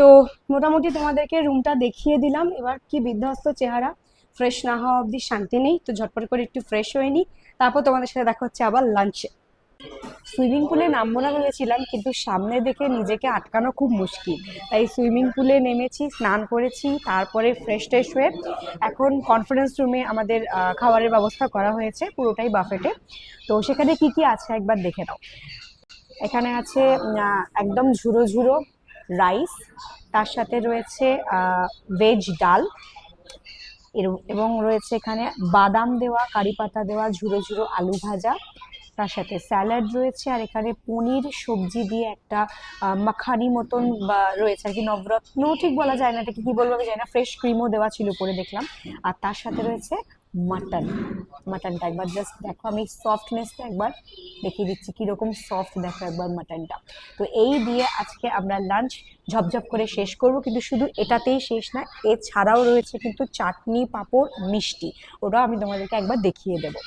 তো মোটামুটি তোমাদেরকে রুমটা দেখিয়ে দিলাম। এবার কি বিধ্বস্ত চেহারা। ফ্রেশ না হওয়া অবধি শান্তি নেই, তো ঝটপট করে একটু ফ্রেশ হয়ে নিই তারপর তোমাদের সাথে দেখা হচ্ছে আবার লাঞ্চে সুইমিং পুলে নামবো না ভেবেছিলাম, কিন্তু সামনে দেখে নিজেকে আটকানো খুব মুশকিল। তাই সুইমিং পুলে নেমেছি, স্নান করেছি, তারপরে ফ্রেশ ট্রেশ হয়ে এখন কনফারেন্স রুমে আমাদের খাবারের ব্যবস্থা করা হয়েছে, পুরোটাই বাফেটে তো সেখানে কি কি আছে একবার দেখে নাও। এখানে আছে একদম ঝুরো ঝুরো রাইস, তার সাথে রয়েছে ভেজ ডাল এবং রয়েছে এখানে বাদাম দেওয়া, কারি পাতা দেওয়া, ঝুরো ঝুরো আলু ভাজা, তার সাথে স্যালাড রয়েছে, আর এখানে পনির সবজি দিয়ে একটা মাখানি মতন, বা, রয়েছে আর কি নবরত্ন, ঠিক বলা যায় না এটাকে কি বলব আমি জানি না ফ্রেশ ক্রিমও দেওয়া ছিল উপরে দেখলাম, আর তার সাথে রয়েছে মাটন মাটনটা একবার জাস্ট দেখো, আমি সফটনেসটা একবার দেখিয়ে দিচ্ছি কীরকম সফট দেখো একবার মাটনটা তো এই দিয়ে আজকে আমরা লাঞ্চ ঝপঝপ করে শেষ করব, কিন্তু শুধু এটাতেই শেষ না, এছাড়াও রয়েছে কিন্তু চাটনি, পাঁপড়, মিষ্টি। ওটাও আমি তোমাদেরকে একবার দেখিয়ে দেবো।